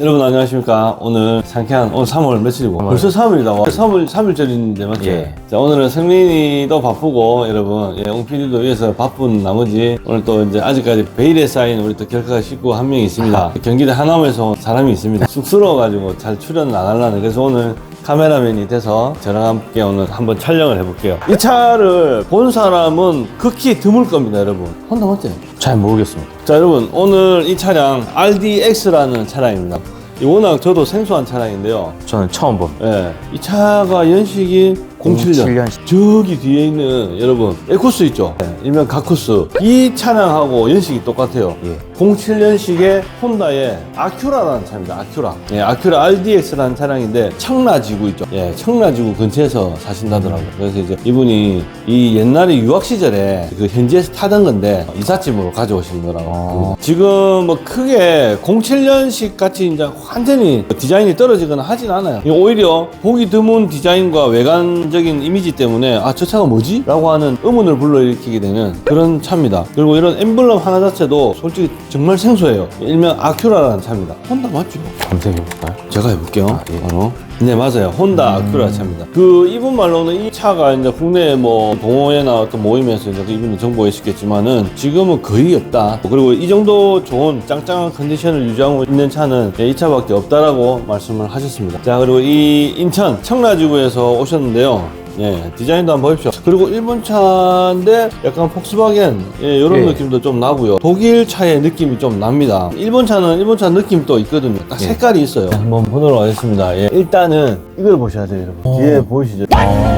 여러분 안녕하십니까? 오늘 상쾌한 오늘 3월 며칠이고 벌써 3월이다. 3월 3일절인데 맞죠? 예. 자 오늘은 성민이도 바쁘고 여러분 예, 옹PD도 위해서 바쁜 나머지 오늘 또 이제 아직까지 베일에 쌓인 우리 또 결카 식구 한 명이 있습니다. 경기도 하남에서 온 사람이 있습니다. 쑥스러워가지고 잘 출연을 안 하려는. 그래서 오늘 카메라맨이 돼서 저랑 함께 오늘 한번 촬영을 해볼게요 이 차를 본 사람은 극히 드물 겁니다 여러분 혼다 맞지? 잘 모르겠습니다. 자 여러분 오늘 이 차량 RDX라는 차량입니다 이 워낙 저도 생소한 차량인데요 저는 처음 본. 예, 이 차가 연식이 07년 07년. 저기 뒤에 있는 여러분 에코스 있죠 예, 일명 가쿠스 이 차량하고 연식이 똑같아요 예. 07년식의 혼다의 아큐라라는 차입니다 아큐라 예, 아큐라 RDX라는 차량인데 청라지구 있죠 예, 청라지구 근처에서 사신다더라고요 그래서 이제 이분이 이 옛날에 유학 시절에 그 현지에서 타던 건데 이삿짐으로 가져오신 거라고 어. 지금 뭐 크게 07년식 같이 이제 완전히 디자인이 떨어지거나 하진 않아요. 오히려 보기 드문 디자인과 외관적인 이미지 때문에 아, 저 차가 뭐지? 라고 하는 의문을 불러일으키게 되는 그런 차입니다. 그리고 이런 엠블럼 하나 자체도 솔직히 정말 생소해요. 일명 아큐라라는 차입니다. 혼다 맞죠? 검색해볼까요? 제가 해볼게요. 아, 예. 바로. 네, 맞아요. 혼다 아큐라 차입니다. 그, 이분 말로는 이 차가 이제 국내 뭐 동호회나 어떤 모임에서 이제 그 이분이 정보했었겠지만은 지금은 거의 없다. 그리고 이 정도 좋은 짱짱한 컨디션을 유지하고 있는 차는 이 차밖에 없다라고 말씀을 하셨습니다. 자, 그리고 이 인천 청라지구에서 오셨는데요. 예, 디자인도 한번 보십시오. 그리고 일본 차인데 약간 폭스바겐 예, 이런 예. 느낌도 좀 나고요. 독일 차의 느낌이 좀 납니다. 일본 차는 일본 차 느낌 또 있거든요. 딱 예. 색깔이 있어요. 한번 보도록 하겠습니다. 예. 일단은 이걸 보셔야 돼요, 여러분. 어. 뒤에 보이시죠?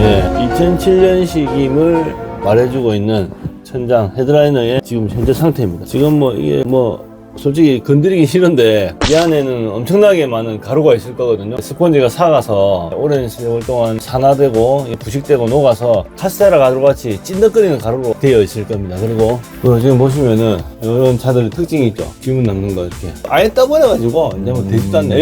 예, 2007년식임을 말해주고 있는 천장 헤드라이너의 지금 현재 상태입니다. 지금 뭐 이게 뭐 솔직히 건드리기 싫은데 이 안에는 엄청나게 많은 가루가 있을 거거든요. 스펀지가 삭아서 오랜 세월 동안 산화되고 부식되고 녹아서 카스테라 가루같이 찐득거리는 가루로 되어 있을 겁니다. 그리고 그 지금 보시면은 이런 차들 특징이 있죠. 지문 남는 거 이렇게 아예 떠버려가지고 이제 뭐 되지도 않네.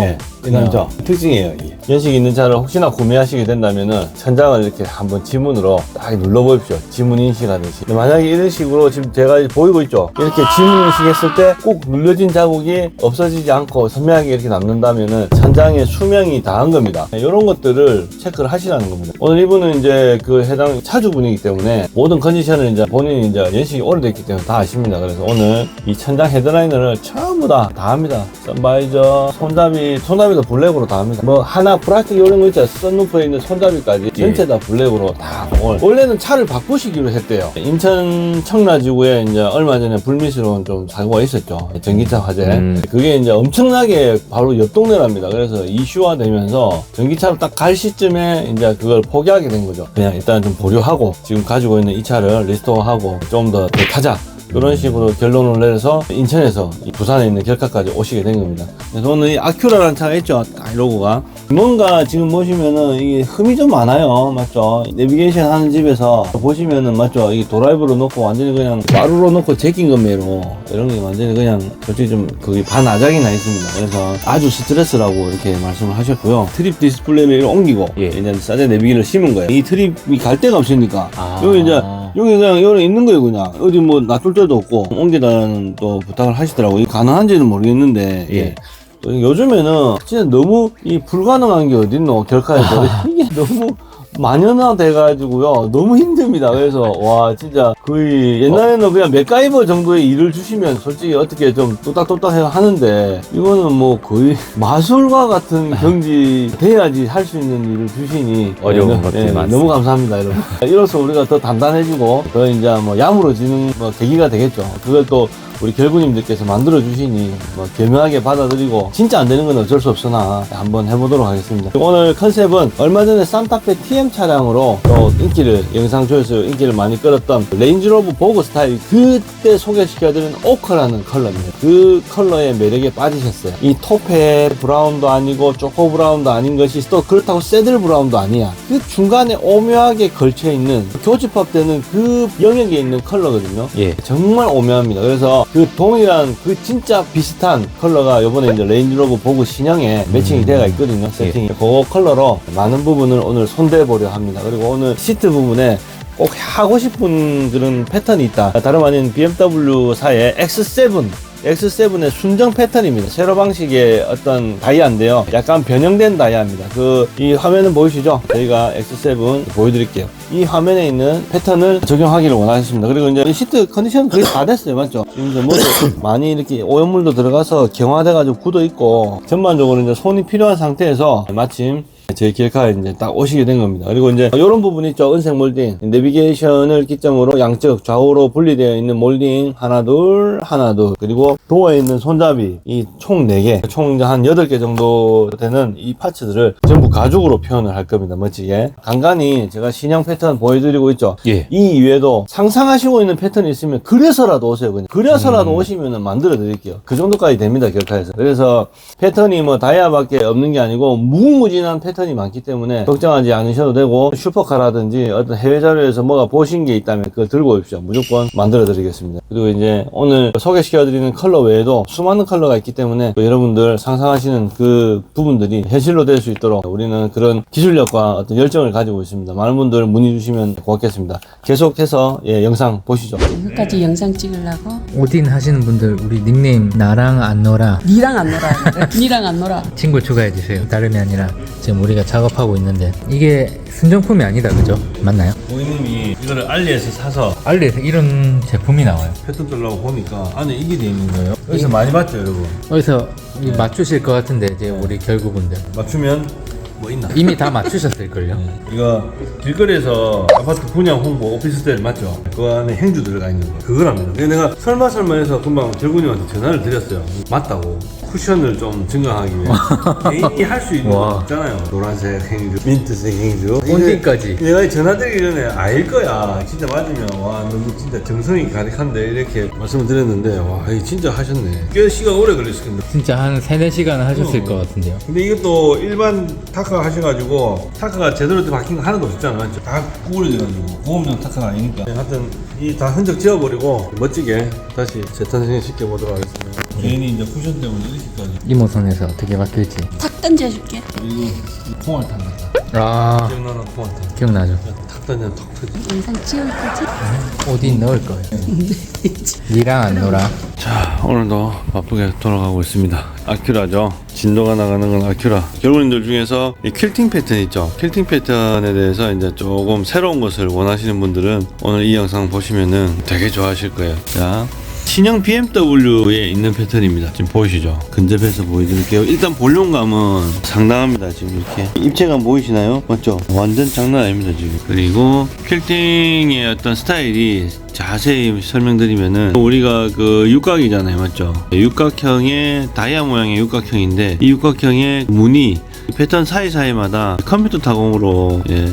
네, 이 남자 특징이에요. 이게. 연식 있는 차를 혹시나 구매하시게 된다면은 천장을 이렇게 한번 지문으로 딱 눌러보십시오. 지문 인식하듯이. 근데 만약에 이런 식으로 지금 제가 보이고 있죠. 이렇게 지문 인식했을 때 꼭 눌려진 자국이 없어지지 않고 선명하게 이렇게 남는다면은 천장에 수명이 다한 겁니다. 이런 것들을 체크를 하시라는 겁니다. 오늘 이분은 이제 그 해당 차주분이기 때문에 모든 컨디션을 이제 본인이 이제 연식이 오래됐기 때문에 다 아십니다. 그래서 오늘 이 천장 헤드라이너를 전부 다 다 합니다. 선바이저, 손잡이, 손잡이 도 블랙으로 다 합니다. 뭐 하나 플라스틱 이런 거 있잖아요. 썬루프에 있는 손잡이까지 전체 다 블랙으로 다 오늘 원래는 차를 바꾸시기로 했대요. 인천 청라지구에 이제 얼마 전에 불미스러운 좀 사고가 있었죠. 전기차 화재. 음. 그게 이제 엄청나게 바로 옆 동네랍니다. 그래서 이슈화 되면서 전기차로 딱 갈 시점에 이제 그걸 포기하게 된 거죠. 그냥 일단 좀 보류하고 지금 가지고 있는 이 차를 리스토어하고 좀 더 타자. 이런 식으로 결론을 내려서 인천에서 이 부산에 있는 결카까지 오시게 된 겁니다. 그래서 오늘 이 아큐라라는 차가 있죠. 딱 로고가. 뭔가 지금 보시면은 이게 흠이 좀 많아요. 맞죠? 내비게이션 하는 집에서 보시면은 맞죠? 이 드라이브로 놓고 완전히 그냥 마루로 놓고 제낀 건매로 이런 게 완전히 그냥 솔직히 좀 거기 반아작이 나 있습니다. 그래서 아주 스트레스라고 이렇게 말씀을 하셨고요. 트립 디스플레이를 옮기고 예. 이제 싸제 내비기를 심은 거예요. 이 트립이 갈 데가 없으니까 아. 여기 이제 여기 그냥 여기 있는 거예요 그냥 어디 뭐 놔둘 데도 없고 옮기다는 또 부탁을 하시더라고요 가능한지는 모르겠는데 예. 예. 또 요즘에는 진짜 너무 이 불가능한 게 어딨노 결카에서 이게 너무 만연화 돼 가지고요. 너무 힘듭니다. 그래서 와 진짜 거의 옛날에는 그냥 맥가이버 정도의 일을 주시면 솔직히 어떻게 좀 뚝딱뚝딱 해서 하는데 이거는 뭐 거의 마술과 같은 경지 돼야지 할 수 있는 일을 주시니 어려운 네, 것들이 네, 많습니다. 너무 감사합니다 여러분. 이로써 우리가 더 단단해지고 더 이제 뭐 야무러지는 뭐 계기가 되겠죠. 그걸 또 우리 결구님들께서 만들어 주시니 뭐 겸허하게 받아들이고 진짜 안 되는 건 어쩔 수 없으나 한번 해보도록 하겠습니다. 오늘 컨셉은 얼마 전에 산타페 TM 차량으로 또 인기를 영상 조회수 인기를 많이 끌었던 레인지로브 보그 스타일 그때 소개시켜드린 오커라는 컬러입니다. 그 컬러의 매력에 빠지셨어요. 이 토페 브라운도 아니고 초코 브라운도 아닌 것이 또 그렇다고 새들 브라운도 아니야. 그 중간에 오묘하게 걸쳐 있는 교집합되는 그 영역에 있는 컬러거든요. 예. 정말 오묘합니다. 그래서 그 동일한 그 진짜 비슷한 컬러가 이번에 이제 레인지로브 보그 신형에 매칭이 되어 있거든요. 세팅이. 그 컬러로 많은 부분을 오늘 손대 보려 합니다. 그리고 오늘 시트 부분에 꼭 하고 싶은 그런 패턴이 있다. 다름 아닌 BMW사의 X7 X7의 순정 패턴입니다. 세로 방식의 어떤 다이아인데요. 약간 변형된 다이아입니다. 그 이 화면은 보이시죠? 저희가 X7 보여드릴게요. 이 화면에 있는 패턴을 적용하기를 원하셨습니다. 그리고 이제 이 시트 컨디션 거의 다 됐어요, 맞죠? 지금 이제 모두 많이 이렇게 오염물도 들어가서 경화돼가지고 굳어 있고 전반적으로 이제 손이 필요한 상태에서 마침 제 길카에 이제 딱 오시게 된 겁니다. 그리고 이제 이런 부분 있죠. 은색 몰딩. 내비게이션을 기점으로 양쪽 좌우로 분리되어 있는 몰딩 하나 둘 하나 둘 그리고 도어에 있는 손잡이 이 총 4개 총 한 8개 정도 되는 이 파츠들을 전부 가죽으로 표현을 할 겁니다. 멋지게. 간간히 제가 신형 패턴 보여드리고 있죠. 예. 이 이외에도 상상하시고 있는 패턴이 있으면 그래서라도 오세요. 그냥 그래서라도 오시면 만들어 드릴게요. 그 정도까지 됩니다. 결카에서. 그래서 패턴이 뭐 다이아밖에 없는 게 아니고 무궁무진한 패턴 이 많기 때문에 걱정하지 않으셔도 되고 슈퍼카라든지 어떤 해외 자료에서 뭐가 보신 게 있다면 그걸 들고 오십시오. 무조건 만들어 드리겠습니다. 그리고 이제 오늘 소개시켜 드리는 컬러 외에도 수많은 컬러가 있기 때문에 또 여러분들 상상하시는 그 부분들이 현실로 될 수 있도록 우리는 그런 기술력과 어떤 열정을 가지고 있습니다. 많은 분들 문의 주시면 고맙겠습니다. 계속해서 예, 영상 보시죠. 끝까지 영상 찍으려고 오딘 하시는 분들 우리 닉네임 나랑 안 놀아 니랑 안 놀아 니랑 안 놀아 친구 추가해 주세요. 다름이 아니라 지금 우리 가 작업하고 있는데 이게 순정품이 아니다 그죠? 맞나요? 고객님이 이거를 알리에서 사서 알리에서 이런 제품이 나와요. 패턴 들라고 보니까 안에 이게 돼 있는 거예요. 여기서 많이 봤죠, 여러분. 어디서 이 맞추실 것 같은데 이제 우리 결구분들 맞추면 뭐 있나? 이미 다 맞추셨을걸요. 이거 길거리에서 아파트 분양 홍보 오피스텔 맞죠? 그 안에 행주 들어가 있는 거 그거랍니다 근데 내가 설마 설마 해서 금방 절군님한테 전화를 드렸어요 맞다고 쿠션을 좀 증강하기 위해 개인이 할 수 있는 거 와. 있잖아요 노란색 행주 민트색 행주 온딩까지. 이게 내가 전화드리기 전에 알 거야 진짜 맞으면 와 너무 진짜 정성이 가득한데 이렇게 말씀을 드렸는데 와 이거 진짜 하셨네 꽤 시간 오래 걸렸을 텐데 진짜 한 3, 4시간 하셨을 어. 것 같은데요. 근데 이것도 일반 타카 하셔가지고 타카가 제대로 바뀐 거 하나도 없었잖아 맞죠? 다 구부러져가지고 보험용 타카가 아니니까 하여튼 이 다 흔적 지워버리고 멋지게 다시 재탄생 시켜보도록 하겠습니다 괜히 이제 쿠션 때문에 이렇게까지. 이모선에서 어떻게 바뀔지. 탁 던져줄게. 그리고 콩알탄 같다. 아. 기억나는 콩알탄 기억나죠? 탁 던지면 턱 터지. 영상 찍을 거지? 오딘 넣을 거예요. 니랑 안 놀아. 자 오늘도 바쁘게 돌아가고 있습니다. 아큐라죠? 진도가 나가는 건 아큐라. 결국님들 중에서 이 퀼팅 패턴 있죠? 퀼팅 패턴에 대해서 이제 조금 새로운 것을 원하시는 분들은 오늘 이 영상 보시면은 되게 좋아하실 거예요. 자 신형 BMW에 있는 패턴입니다. 지금 보이시죠? 근접해서 보여드릴게요. 일단 볼륨감은 상당합니다. 지금 이렇게 입체감 보이시나요? 맞죠? 완전 장난 아닙니다 지금. 그리고 퀼팅의 어떤 스타일이 자세히 설명드리면은 우리가 그 육각이잖아요, 맞죠? 육각형의 다이아 모양의 육각형인데 이 육각형의 무늬 이 패턴 사이사이마다 컴퓨터 타공으로 예,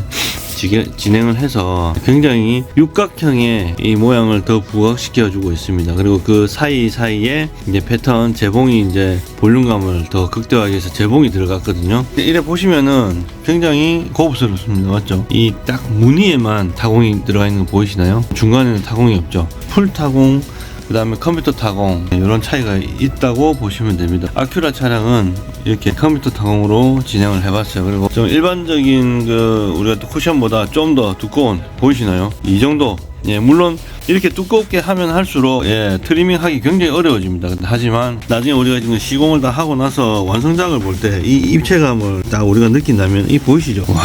진행을 해서 굉장히 육각형의 이 모양을 더 부각시켜 주고 있습니다. 그리고 그 사이 사이에 이제 패턴 재봉이 이제 볼륨감을 더 극대화하기 위해서 재봉이 들어갔거든요. 이래 보시면은 굉장히 고급스럽습니다. 맞죠? 이 딱 무늬에만 타공이 들어가 있는 거 보이시나요? 중간에는 타공이 없죠. 풀 타공 그 다음에 컴퓨터 타공 이런 차이가 있다고 보시면 됩니다. 아큐라 차량은 이렇게 컴퓨터 타공으로 진행을 해봤어요. 그리고 좀 일반적인 그 우리가 또 쿠션보다 좀 더 두꺼운 보이시나요? 이 정도. 예 물론 이렇게 두껍게 하면 할수록 예 트리밍 하기 굉장히 어려워집니다. 하지만 나중에 우리가 지금 시공을 다 하고 나서 완성작을 볼 때 이 입체감을 딱 우리가 느낀다면 이 보이시죠? 와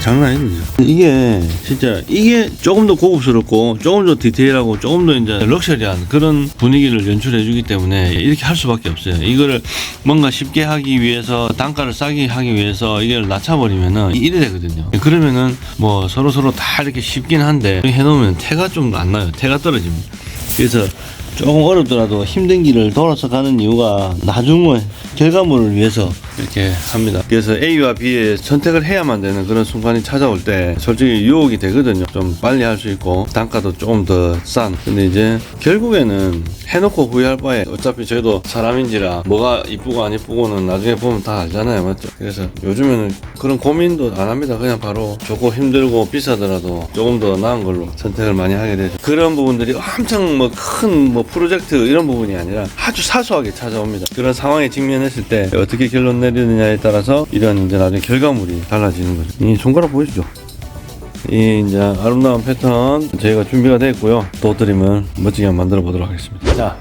장난 아닙니다. 이게 진짜 이게 조금 더 고급스럽고 조금 더 디테일하고 조금 더 이제 럭셔리한 그런 분위기를 연출해 주기 때문에 이렇게 할 수밖에 없어요. 이거를 뭔가 쉽게 하기 위해서 단가를 싸게 하기 위해서 이걸 낮춰버리면은 이래 되거든요. 그러면은 뭐 서로 서로 다 이렇게 쉽긴 한데 해놓으면 태가 좀 안 나요. 태가 떨어집니다. 그래서 조금 어렵더라도 힘든 길을 돌아서 가는 이유가 나중에 결과물을 위해서 이렇게 합니다. 그래서 A와 B의 선택을 해야만 되는 그런 순간이 찾아올 때 솔직히 유혹이 되거든요. 좀 빨리 할 수 있고 단가도 조금 더 싼. 근데 이제 결국에는 해놓고 후회할 바에 어차피 저희도 사람인지라 뭐가 이쁘고 안 이쁘고는 나중에 보면 다 알잖아요. 맞죠? 그래서 요즘에는 그런 고민도 안 합니다. 그냥 바로 좋고 힘들고 비싸더라도 조금 더 나은 걸로 선택을 많이 하게 되죠. 그런 부분들이 엄청 뭐큰뭐 프로젝트 이런 부분이 아니라 아주 사소하게 찾아옵니다. 그런 상황에 직면했을 때 어떻게 결론 내리느냐에 따라서 이런 이제 나중에 결과물이 달라지는 거죠. 이 손가락 보이시죠? 이 이제 아름다운 패턴 저희가 준비가 됐고요. 또 드리면 멋지게 만들어 보도록 하겠습니다. 자,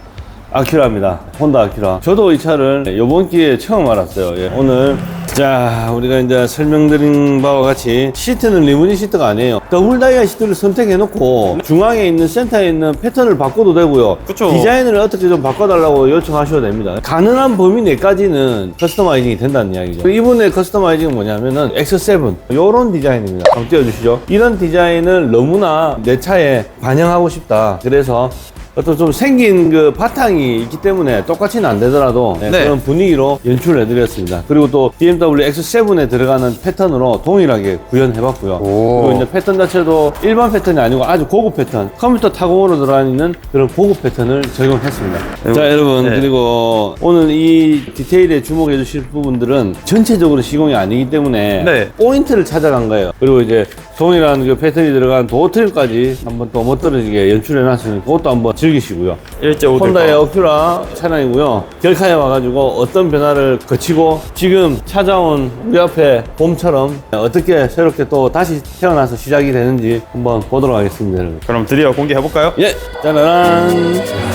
아큐라입니다. 혼다 아큐라. 저도 이 차를 이번 기회에 처음 알았어요. 예, 오늘 자 우리가 이제 설명드린 바와 같이 시트는 리무진 시트가 아니에요. 더블 다이아 시트를 선택해놓고 중앙에 있는 센터에 있는 패턴을 바꿔도 되고요. 그쵸. 디자인을 어떻게 좀 바꿔달라고 요청하셔도 됩니다. 가능한 범위 내까지는 커스터마이징이 된다는 이야기죠. 이분의 커스터마이징은 뭐냐면은 X7 요런 디자인입니다. 한번 띄워주시죠. 이런 디자인을 너무나 내 차에 반영하고 싶다. 그래서 어떤 좀 생긴 그 바탕이 있기 때문에 똑같이는 안 되더라도 네, 네. 그런 분위기로 연출을 해드렸습니다. 그리고 또 BMW X7에 들어가는 패턴으로 동일하게 구현해봤고요. 오. 그리고 이제 패턴 자체도 일반 패턴이 아니고 아주 고급 패턴, 컴퓨터 타공으로 들어가 있는 그런 고급 패턴을 적용했습니다. 자, 여러분, 네. 그리고 오늘 이 디테일에 주목해 주실 부분들은 전체적으로 시공이 아니기 때문에 네. 포인트를 찾아간 거예요. 그리고 이제 동일한 그 패턴이 들어간 도어 트림까지 한번 또못 떨어지게 연출해 놨으니 그것도 한번 즐기시고요. 일제 오들 혼다의 어큐라 차량이고요. 결카에 와가지고 어떤 변화를 거치고 지금 찾아온 우리 앞에 봄처럼 어떻게 새롭게 또 다시 태어나서 시작이 되는지 한번 보도록 하겠습니다. 여러분. 그럼 드디어 공개해 볼까요? 예, 짜라란.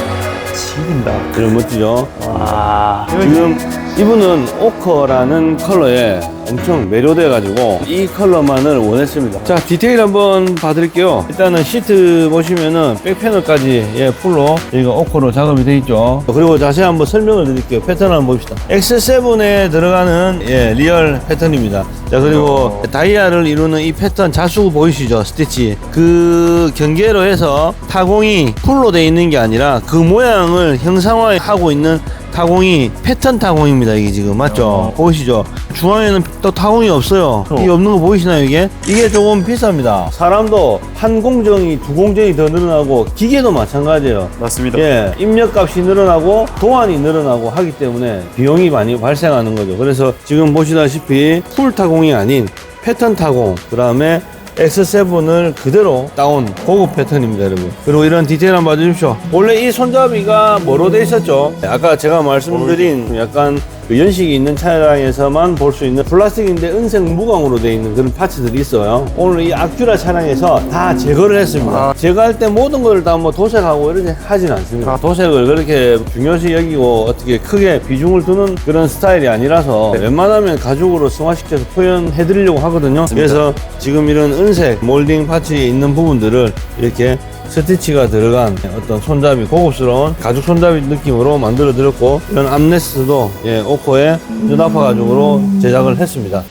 지긴다. 이런 멋지죠? 와. 지금 이분은 오커라는 컬러에 엄청 매료돼가지고 이 컬러만을 원했습니다. 자, 디테일 한번 봐드릴게요. 일단은 시트 보시면은 백패널까지 예, 풀로 여기가 오커로 작업이 돼 있죠. 그리고 자세히 한번 설명을 드릴게요. 패턴 한번 봅시다. X7에 들어가는 예, 리얼 패턴입니다. 자, 그리고 다이아를 이루는 이 패턴 자수 보이시죠? 스티치. 그 경계로 해서 타공이 풀로 돼 있는 게 아니라 그 모양을 형상화하고 있는 타공이 패턴 타공입니다 이게 지금. 맞죠? 보이시죠? 중앙에는 또 타공이 없어요. 이게 없는 거 보이시나요 이게? 이게 조금 비쌉니다. 사람도 한 공정이 두 공정이 더 늘어나고 기계도 마찬가지예요. 맞습니다. 예, 입력값이 늘어나고 도안이 늘어나고 하기 때문에 비용이 많이 발생하는 거죠. 그래서 지금 보시다시피 풀 타공이 아닌 패턴 타공, 그 다음에 X7을 그대로 따온 고급 패턴입니다, 여러분. 그리고 이런 디테일 한번 봐주십시오. 원래 이 손잡이가 뭐로 돼 있었죠? 아까 제가 말씀드린 약간 그 연식이 있는 차량에서만 볼 수 있는 플라스틱인데 은색 무광으로 돼 있는 그런 파츠들이 있어요. 오늘 이 아큐라 차량에서 다 제거를 했습니다. 제거할 때 모든 걸 다 뭐 도색하고 이렇게 하진 않습니다. 도색을 그렇게 중요시 여기고 어떻게 크게 비중을 두는 그런 스타일이 아니라서 웬만하면 가죽으로 승화시켜서 표현해 드리려고 하거든요. 그래서 지금 이런 은색 몰딩 파츠에 있는 부분들을 이렇게 스티치가 들어간 어떤 손잡이 고급스러운 가죽 손잡이 느낌으로 만들어 드렸고 이런 암레스트도 예, 오코의 유나파 가죽으로 제작을 했습니다.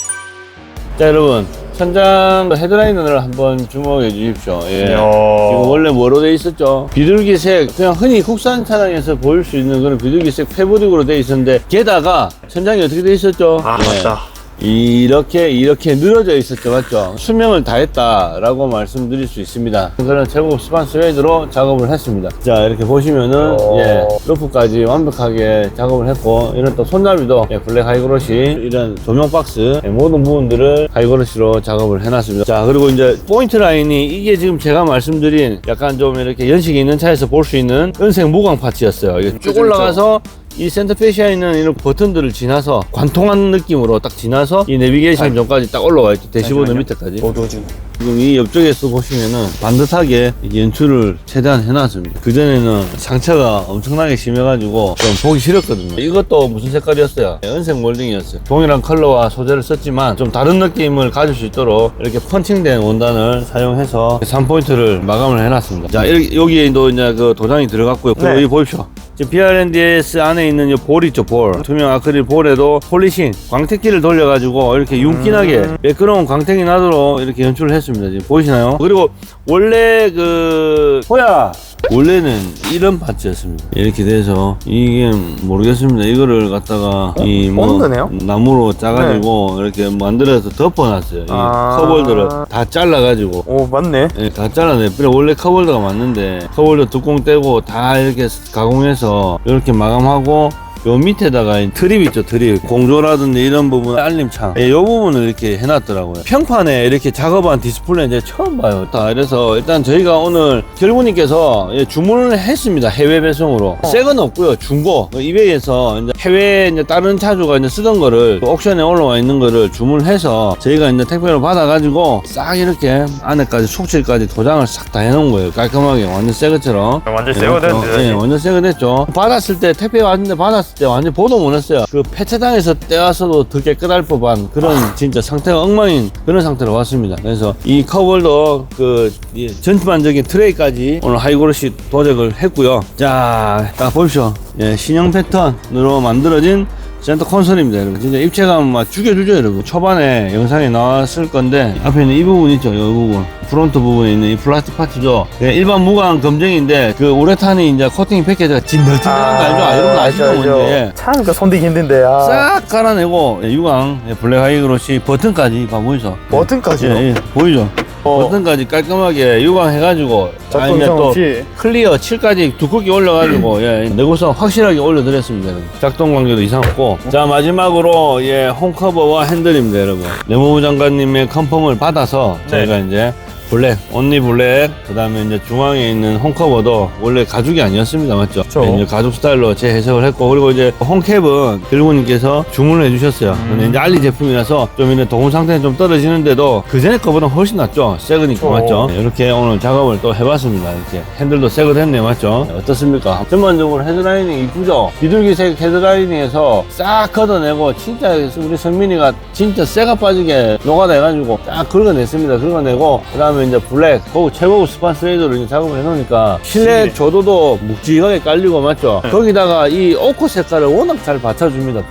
자 여러분 천장 헤드라인을 한번 주목해 주십시오. 예. 이야. 지금 원래 뭐로 돼 있었죠? 비둘기색 그냥 흔히 국산 차량에서 보일 수 있는 그런 비둘기색 패브릭으로 돼 있었는데 게다가 천장이 어떻게 돼 있었죠? 아 예. 맞다. 이렇게 이렇게 늘어져 있었죠. 맞죠? 수명을 다했다 라고 말씀드릴 수 있습니다. 그런 제곱 스판 스웨이드로 작업을 했습니다. 자 이렇게 보시면은 오. 예 루프까지 완벽하게 작업을 했고 이런 또 손잡이도 예, 블랙 하이그로시 이런 조명 박스 예, 모든 부분들을 하이그로시로 작업을 해놨습니다. 자 그리고 이제 포인트 라인이 이게 지금 제가 말씀드린 약간 좀 이렇게 연식이 있는 차에서 볼 수 있는 은색 무광 파츠였어요. 이게 쭉 올라가서 이 센터 페시아에 있는 이런 버튼들을 지나서 관통한 느낌으로 딱 지나서 이 내비게이션 존까지 딱 올라와 있죠. 대시보드 잠시만요. 밑에까지. 모두 지금. 지금 이 옆쪽에서 보시면은 반듯하게 연출을 최대한 해놨습니다. 그전에는 상처가 엄청나게 심해가지고 좀 보기 싫었거든요. 이것도 무슨 색깔이었어요? 은색 몰딩이었어요. 동일한 컬러와 소재를 썼지만 좀 다른 느낌을 가질 수 있도록 이렇게 펀칭된 원단을 사용해서 3포인트를 마감을 해놨습니다. 자, 이렇게 여기에도 이제 그 도장이 들어갔고요. 그리고 네. 여기 보십시오. 지금 BRNDS 안에 있는 이 볼 있죠, 볼. 투명 아크릴 볼에도 폴리싱, 광택기를 돌려가지고 이렇게 윤기나게 매끄러운 광택이 나도록 이렇게 연출을 했습니다. 지금 보이시나요? 그리고 원래 그, 호야! 원래는 이런 파츠였습니다. 이렇게 돼서 이게 모르겠습니다. 이거를 갖다가 이뭐 본드네요? 나무로 짜가지고 이렇게 만들어서 덮어놨어요. 이 아. 커볼들을 다 잘라가지고 오 맞네. 예, 다 잘라내. 원래 커볼더가 맞는데, 커볼더 뚜껑 떼고 다 이렇게 가공해서 이렇게 마감하고 요 밑에다가 이 트립 있죠 트립. 공조라든지 이런 부분 알림창. 예, 요 부분을 이렇게 해놨더라고요. 평판에 이렇게 작업한 디스플레이 이제 처음 봐요. 다 그래서 일단 저희가 오늘 결국님께서 예, 주문을 했습니다 해외 배송으로. 새건 없고요 중고. 그 이베이에서 이제 해외 이제 다른 차주가 이제 쓰던 거를 그 옥션에 올라와 있는 거를 주문해서 저희가 이제 택배로 받아가지고 싹 이렇게 안에까지 속실까지 도장을 싹 다 해놓은 거예요. 깔끔하게 완전 새 것처럼. 완전 새거 예, 됐는데. 예, 완전 새거 됐죠. 받았을 때 택배 왔는데 받았을 때 완전 보도 못했어요. 그 폐차장에서 떼왔어도 더 깨끗할 법한 그런 진짜 상태가 엉망인 그런 상태로 왔습니다. 그래서 이 커버도 그이 전반적인 트레이까지 오늘 하이그로시 도색을 했고요. 자, 딱 보십시오. 예, 신형 패턴으로 만들어진 센터 콘솔입니다, 여러분. 진짜 입체감 막 죽여주죠, 여러분. 초반에 영상에 나왔을 건데, 앞에 있는 이 부분 있죠, 이 부분. 프론트 부분에 있는 이 플라스틱 파츠죠. 예, 일반 무광 검정인데, 그 우레탄이 이제 코팅 패키지가 진덜진덜한 거 알죠? 아, 이런 거 아시죠, 뭔지. 참그 손대기 힘든데. 아. 싹 깔아내고, 예, 유광, 예, 블랙 하이그로시 버튼까지 봐 보이죠? 버튼까지요? 예, 예, 보이죠? 어. 버튼까지 깔끔하게 유광해가지고, 아, 이제 작동 또 없이. 클리어 7까지 두껍게 올려가지고 예, 내구성 확실하게 올려드렸습니다. 여러분. 작동 관계도 이상 없고 자 마지막으로 예, 홈커버와 핸들입니다, 여러분. 내무부 장관님의 컨펌을 받아서 저희가 이제 블랙, 온리 블랙, 그 다음에 이제 중앙에 있는 홈커버도 원래 가죽이 아니었습니다. 맞죠? 그쵸. 예, 이제 가죽 스타일로 재해석을 했고, 그리고 이제 홈캡은 결국님께서 주문을 해주셨어요. 근데 이제 알리 제품이라서 좀 이런 도금 상태는 좀 떨어지는데도 그 전에 거보다 훨씬 낫죠? 새 거니까, 그쵸. 맞죠? 네, 이렇게 오늘 작업을 또 해봤습니다. 이렇게 핸들도 새거 됐네, 맞죠? 네, 어떻습니까? 전반적으로 헤드라이닝 이쁘죠? 비둘기색 헤드라이닝에서 싹 걷어내고 진짜 우리 성민이가 진짜 쇠가 빠지게 해가지고 딱 긁어냈습니다. 긁어내고 그 다음에 이제 블랙, 고급 최고급 스판 스레이드로 이제 작업을 해놓으니까 실내 네. 조도도 묵직하게 깔리고 맞죠? 거기다가 이 오크 색깔을 워낙 잘 받쳐줍니다.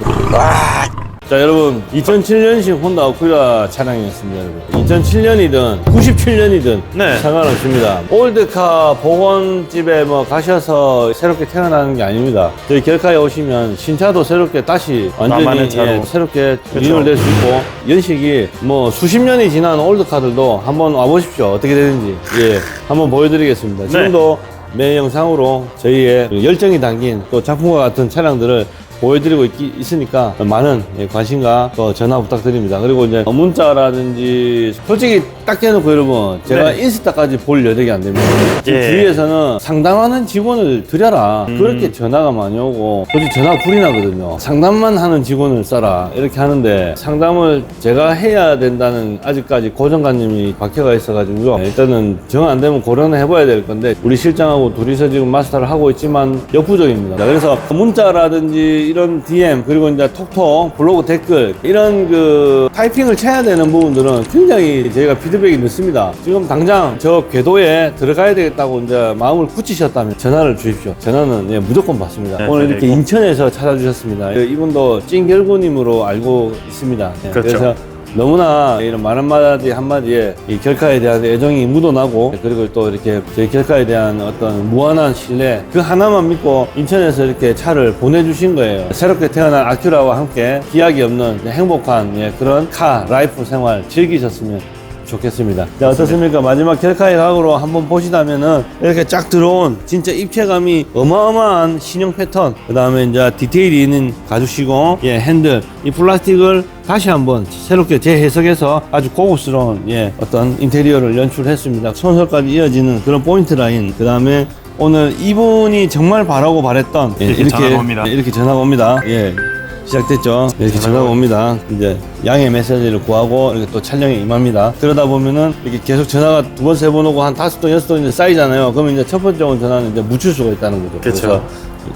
자 여러분 2007년식 혼다 어쿠라 차량이었습니다 여러분 2007년이든 97년이든 네. 상관없습니다 올드카 복원집에 뭐 가셔서 새롭게 태어나는 게 아닙니다 저희 결카에 오시면 신차도 새롭게 다시 완전히. 예, 새롭게. 리뉴얼될 수 있고 연식이 뭐 수십 년이 지난 올드카들도 한번 와보십시오 어떻게 되는지 예 한번 보여드리겠습니다 지금도 매 영상으로 저희의 그 열정이 담긴 또 작품과 같은 차량들을 보여드리고 있, 으니까 많은 예, 관심과 또 전화 부탁드립니다. 그리고 이제 문자라든지 솔직히 딱 대놓고 여러분 제가 네. 인스타까지 볼 여력이 안 됩니다. 지금 예. 주위에서는 상담하는 직원을 들여라 그렇게 전화가 많이 오고 솔직히 전화가 불이 나거든요. 상담만 하는 직원을 써라 이렇게 하는데 상담을 제가 해야 된다는 아직까지 고정관념이 박혀가 있어가지고요. 예, 일단은 정 안 되면 고려는 해봐야 될 건데 우리 실장하고 둘이서 지금 마스터를 하고 있지만 역부족입니다. 그래서 문자라든지 이런 DM 그리고 이제 톡톡 블로그 댓글 이런 그 타이핑을 쳐야 되는 부분들은 굉장히 저희가 피드백이 늦습니다. 지금 당장 저 궤도에 들어가야 되겠다고 이제 마음을 굳히셨다면 전화를 주십시오. 전화는 예, 무조건 받습니다. 네, 오늘 이렇게 그리고- 인천에서 찾아주셨습니다. 예, 이분도 찐결구님으로 알고 있습니다. 예, 그렇죠. 그래서 너무나 이런 말 한마디 한마디에 이 결카에 대한 애정이 묻어나고 그리고 또 이렇게 저희 결카에 대한 어떤 무한한 신뢰 그 하나만 믿고 인천에서 이렇게 차를 보내주신 거예요. 새롭게 태어난 아큐라와 함께 기약이 없는 행복한 예, 그런 카 라이프 생활 즐기셨으면 좋겠습니다. 자, 어떻습니까? 마지막 결카의 각으로 한번 보시다면은 이렇게 쫙 들어온 진짜 입체감이 어마어마한 신형 패턴. 그 다음에 이제 디테일이 있는 가죽 시공, 예, 핸들. 이 플라스틱을 다시 한번 새롭게 재해석해서 아주 고급스러운, 예, 어떤 인테리어를 연출했습니다. 손석까지 이어지는 그런 포인트 라인. 그 다음에 오늘 이분이 정말 바라고 바랬던 예, 이렇게 전화가 옵니다. 예, 이렇게 전화가 옵니다. 예. 시작됐죠. 이렇게 전화가 옵니다. 이제 양해 메시지를 구하고 이렇게 또 촬영에 임합니다. 그러다 보면은 이렇게 계속 전화가 두 번, 세 번 오고 한 다섯 통, 여섯 통 이제 쌓이잖아요. 그러면 이제 첫 번째 온 전화는 이제 묻힐 수가 있다는 거죠. 그쵸. 래서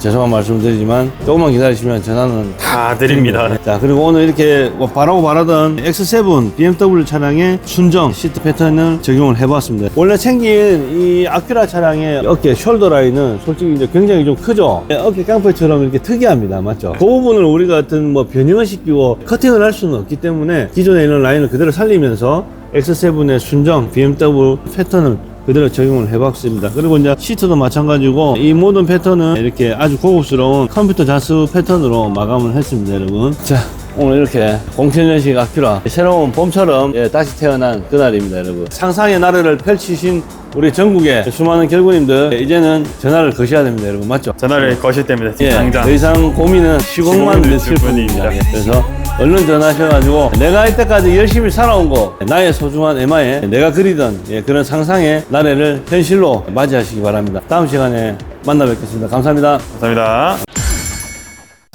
죄송한 말씀 드리지만 조금만 기다리시면 전화는 다 드립니다. 자 그리고 오늘 이렇게 뭐 바라고 바라던 X7 BMW 차량의 순정 시트 패턴을 적용을 해봤습니다 원래 생긴 이 아큐라 차량의 어깨 숄더 라인은 솔직히 이제 굉장히 좀 크죠 예, 어깨 깡패처럼 이렇게 특이합니다 맞죠 그 부분을 우리가 어떤 뭐 변형을 시키고 커팅을 할 수는 없기 때문에 기존에 있는 라인을 그대로 살리면서 X7의 순정 BMW 패턴을 그대로 적용을 해봤습니다. 그리고 이제 시트도 마찬가지고 이 모든 패턴은 이렇게 아주 고급스러운 컴퓨터 자수 패턴으로 마감을 했습니다, 여러분. 자. 오늘 이렇게 07년식 아큐라 새로운 봄처럼 예, 다시 태어난 그날입니다 여러분 상상의 나래를 펼치신 우리 전국의 수많은 결구님들 이제는 전화를 거셔야 됩니다, 여러분 맞죠? 전화를 거실 때입니다. 예, 당장. 더 이상 고민은 시공만 뿐입니다. 뿐입니다. 예, 그래서 얼른 전화하셔가지고 내가 이때까지 열심히 살아온 거 나의 소중한 에마에 내가 그리던 예, 그런 상상의 나래를 현실로 맞이하시기 바랍니다. 다음 시간에 만나 뵙겠습니다. 감사합니다. 감사합니다.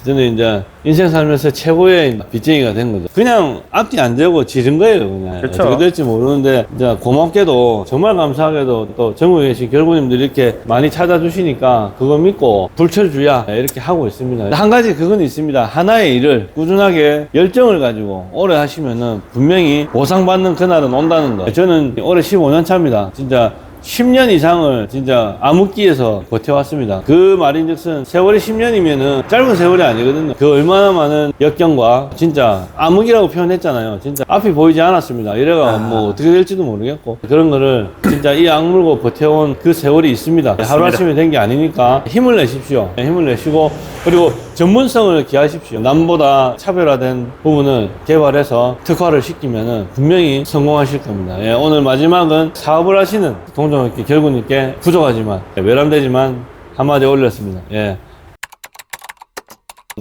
저는 이제 인생 살면서 최고의 빚쟁이가 된 거죠. 그냥 앞뒤 안 되고 지른 거예요, 그냥. 그쵸. 어떻게 될지 모르는데, 이제 고맙게도, 정말 감사하게도 또 전국에 계신 결구님들이 이렇게 많이 찾아주시니까 그거 믿고 불철주야 이렇게 하고 있습니다. 한 가지 그건 있습니다. 하나의 일을 꾸준하게 열정을 가지고 오래 하시면은 분명히 보상받는 그날은 온다는 거. 저는 올해 15년 차입니다. 진짜 10년 이상을 진짜 암흑기에서 버텨왔습니다. 그 말인즉슨 세월이 10년이면은 짧은 세월이 아니거든요. 그 얼마나 많은 역경과 진짜 암흑이라고 표현했잖아요. 진짜 앞이 보이지 않았습니다. 이래가 뭐 어떻게 될지도 모르겠고 그런 거를 진짜 이 악물고 버텨온 그 세월이 있습니다. 하루아침에 된 게 아니니까 힘을 내십시오. 힘을 내시고 그리고 전문성을 기하십시오. 남보다 차별화된 부분을 개발해서 특화를 시키면은 분명히 성공하실 겁니다. 예, 오늘 마지막은 사업을 하시는 동종업계 결국님께 부족하지만 예, 외람되지만 한마디 올렸습니다. 예.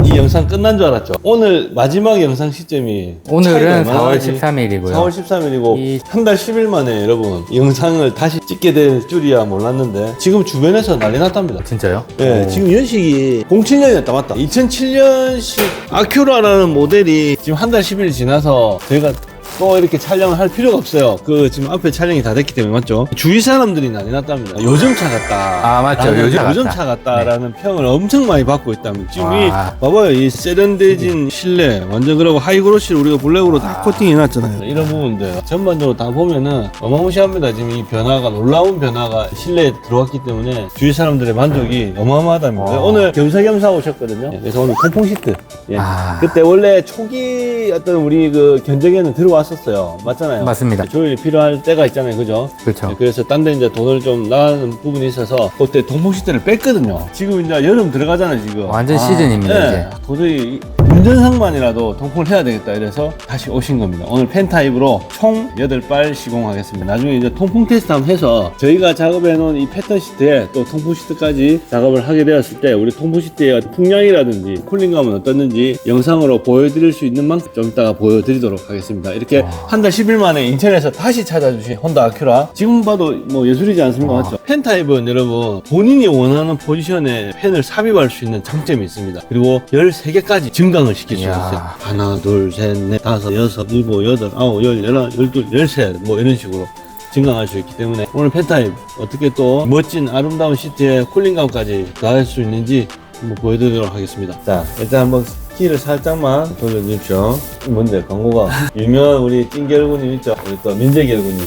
이 영상 끝난 줄 알았죠? 오늘 마지막 영상 시점이 오늘은 차이가 얼마나 4월 나지? 13일이고요. 4월 13일이고 이- 한 달 10일 만에 여러분 영상을 다시 찍게 될 줄이야 몰랐는데 지금 주변에서 난리 났답니다. 진짜요? 예, 지금 연식이 07년이었다 맞다. 2007년식 아큐라라는 모델이 지금 한 달 10일 지나서 저희가 또 이렇게 촬영을 할 필요가 없어요. 그 지금 앞에 촬영이 다 됐기 때문에 맞죠? 주위 사람들이 난리 났답니다. 요즘 차 같다. 아, 맞죠. 라는 요즘차 같다. 요즘 차 같다라는 평을 엄청 많이 받고 있답니다. 지금 이 와. 봐봐요. 이 세련돼진 실내 완전 그러고 하이그로시를 우리가 블랙으로 다 코팅해 놨잖아요. 이런 부분들 전반적으로 다 보면은 어마무시합니다. 지금 이 변화가 놀라운 변화가 실내에 들어왔기 때문에 주위 사람들의 만족이 어마어마하답니다. 오늘 겸사겸사 오셨거든요. 예, 그래서 오늘 통풍 시트. 예. 아. 그때 원래 초기 어떤 우리 그 견적에는 들어왔 었어요. 맞잖아요. 맞습니다. 조율이 필요할 때가 있잖아요. 그죠? 그렇죠. 네, 그래서 딴 데 이제 돈을 좀 나가는 부분이 있어서 그때 통풍 시트를 뺐거든요. 지금 이제 여름 들어가잖아요, 지금. 완전 시즌입니다, 네, 이제. 도저히 운전상만이라도 통풍을 해야 되겠다 이래서 다시 오신 겁니다. 오늘 펜 타입으로 총 8발 시공하겠습니다. 나중에 이제 통풍 테스트 한번 해서 저희가 작업해 놓은 이 패턴 시트에 또 통풍 시트까지 작업을 하게 되었을 때 우리 통풍 시트의 풍량이라든지 쿨링감은 어떻는지 영상으로 보여드릴 수 있는 만큼 좀 이따가 보여드리도록 하겠습니다. 이렇게 한 달 10일 만에 인천에서 다시 찾아주신 혼다 아큐라 지금 봐도 뭐 예술이지 않습니까? 맞죠? 펜 타입은 여러분 본인이 원하는 포지션에 펜을 삽입할 수 있는 장점이 있습니다. 그리고 13개까지 증강을 시킬 수 이야. 있어요. 하나, 둘, 셋, 넷, 다섯, 여섯, 일곱, 여덟, 아홉, 열, 열하나, 열둘, 열셋 뭐 이런 식으로 증강할 수 있기 때문에 오늘 펜타입 어떻게 또 멋진 아름다운 시트에 쿨링감까지 나갈 수 있는지 한번 보여드리도록 하겠습니다. 자, 일단 한번 키를 살짝만 돌려주십시오. 뭔데, 광고가. 유명한 우리 찐결군님 있죠? 우리 또 민재결군님.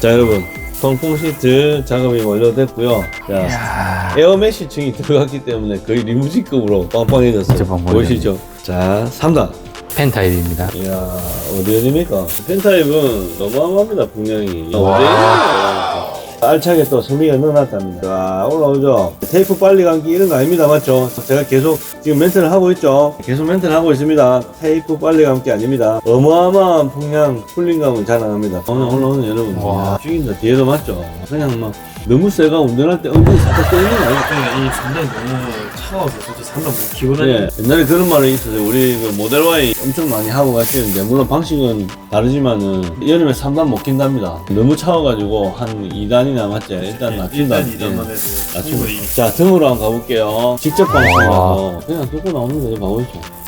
자, 여러분. 통풍 시트 작업이 완료됐고요. 자, 에어메쉬 층이 들어갔기 때문에 거의 리무진급으로 빵빵해졌어요. 보이시죠? 자, 3단. 펜 타입입니다. 이야, 어디 어디입니까? 펜타입은 어마어마합니다, 분량이. 알차게 또 소미가 넣어놨답니다. 자, 올라오죠. 테이프 빨리 감기 이런 거 아닙니다, 맞죠? 제가 계속 지금 멘트를 하고 있죠. 계속 멘트를 하고 있습니다. 테이프 빨리 감기 아닙니다. 어마어마한 풍량, 쿨링감은 자랑합니다. 오늘 올라오는 여러분, 와, 죽인다. 뒤에도 맞죠? 그냥 막 너무 세가 운전할 때 엉덩이 살짝 떠있는 거 아니에요? 이 상당히 너무 차가워서 진짜 상당 못 기분하네. 예, 옛날에 그런 말이 있었어요. 우리 그 모델 Y 엄청 많이 하고 가시는데, 물론 방식은 다르지만은, 여름에 3단 못 낀답니다. 너무 차워가지고, 한 2단이나 맞지? 일단 낮춘다. 일단 이단만 해도 낮춘다. 자, 등으로 한번 가볼게요. 직접 방송하고, 그냥 듣고 나오는 거죠. 봐보시죠.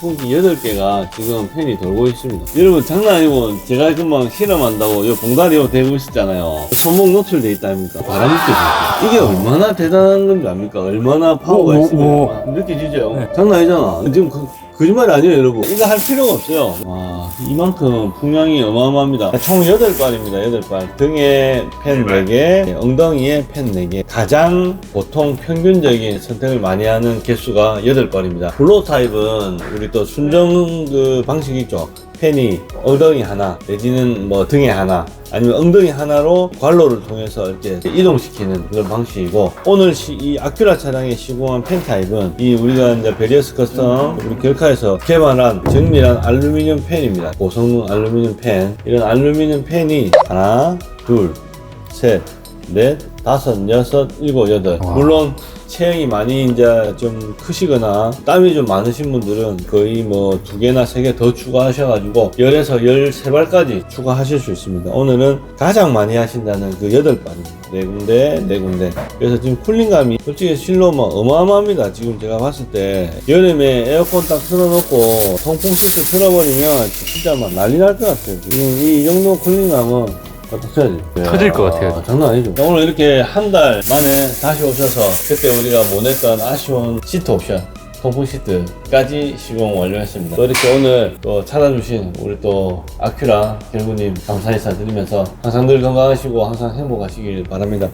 풍기 8개가 지금 팬이 돌고 있습니다. 여러분, 장난 아니고, 제가 금방 실험한다고, 요 봉다리 요 대고 있었잖아요. 손목 노출돼 있다 아닙니까? 바람 느껴지죠. 이게 얼마나 대단한 건지 압니까? 얼마나 파워가 오, 오. 오. 느껴지죠? 장난 아니잖아. 지금 그, 거짓말이 아니에요, 여러분. 이거 할 필요가 없어요. 와, 이만큼 풍량이 어마어마합니다. 총 8발입니다, 8발. 등에 펜 4개, 엉덩이에 펜 4개. 가장 보통 평균적인 선택을 많이 하는 개수가 8발입니다. 블로 타입은 우리 또 순정 그 방식이 있죠. 팬이 엉덩이 하나 내지는 뭐 등에 하나 아니면 엉덩이 하나로 관로를 통해서 이렇게 이동시키는 그런 방식이고 오늘 시, 이 아큐라 차량에 시공한 팬 타입은 이 우리가 이제 베리어스 커스텀 우리 결카에서 개발한 정밀한 알루미늄 팬입니다. 고성능 알루미늄 팬 이런 알루미늄 팬이 하나 둘 셋, 넷, 다섯, 여섯, 일곱, 여덟. 물론 체형이 많이 이제 좀 크시거나 땀이 좀 많으신 분들은 거의 뭐 두 개나 세 개 더 추가하셔가지고 열에서 열세 발까지 추가하실 수 있습니다. 오늘은 가장 많이 하신다는 그 여덟 발입니다. 네 군데, 네 군데. 그래서 지금 쿨링감이 솔직히 실로 뭐 어마어마합니다. 지금 제가 봤을 때 여름에 에어컨 딱 틀어놓고 통풍 시트 틀어버리면 진짜 막 난리 날 것 같아요. 지금 이 정도 쿨링감은 어떠셔야지? 터질 것 같아요. 장난 아니죠. 오늘 이렇게 한 달 만에 다시 오셔서 그때 우리가 못 냈던 아쉬운 시트 옵션. 통풍 시트까지 시공 완료했습니다. 또 이렇게 오늘 또 찾아주신 우리 또 아큐라 결구님 감사 인사 드리면서 항상 늘 건강하시고 항상 행복하시길 바랍니다.